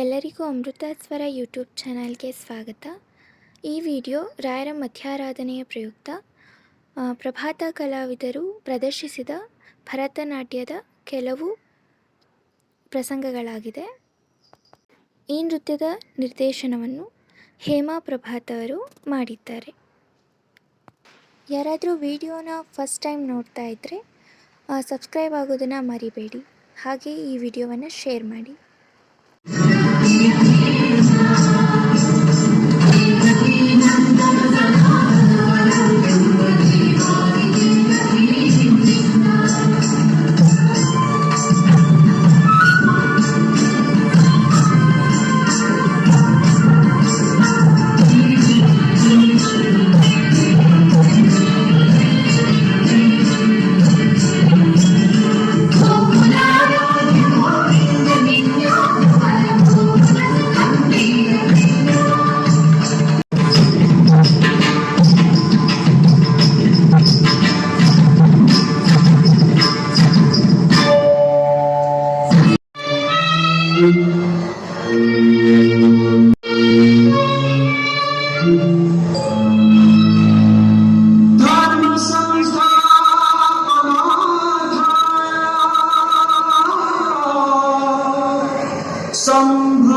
ಎಲ್ಲರಿಗೂ ಅಮೃತ ಸ್ವರ ಯೂಟ್ಯೂಬ್ ಚಾನಲ್ಗೆ ಸ್ವಾಗತ. ಈ ವಿಡಿಯೋ ರಾಯರ ಮಧ್ಯಾರಾಧನೆಯ ಪ್ರಯುಕ್ತ. ಪ್ರಭಾತ ಕಲಾವಿದರು ಪ್ರದರ್ಶಿಸಿದ ಭರತನಾಟ್ಯದ ಕೆಲವು ಪ್ರಸಂಗಗಳಾಗಿದೆ. ಈ ನೃತ್ಯದ ನಿರ್ದೇಶನವನ್ನು ಹೇಮಾ ಪ್ರಭಾತ್ ಅವರು ಮಾಡಿದ್ದಾರೆ. ಯಾರಾದರೂ ವಿಡಿಯೋನ ಫಸ್ಟ್ ಟೈಮ್ ನೋಡ್ತಾ ಇದ್ದರೆ ಸಬ್ಸ್ಕ್ರೈಬ್ ಆಗೋದನ್ನು ಮರಿಬೇಡಿ. ಹಾಗೆ ಈ ವಿಡಿಯೋವನ್ನು ಶೇರ್ ಮಾಡಿ. Thank you. Some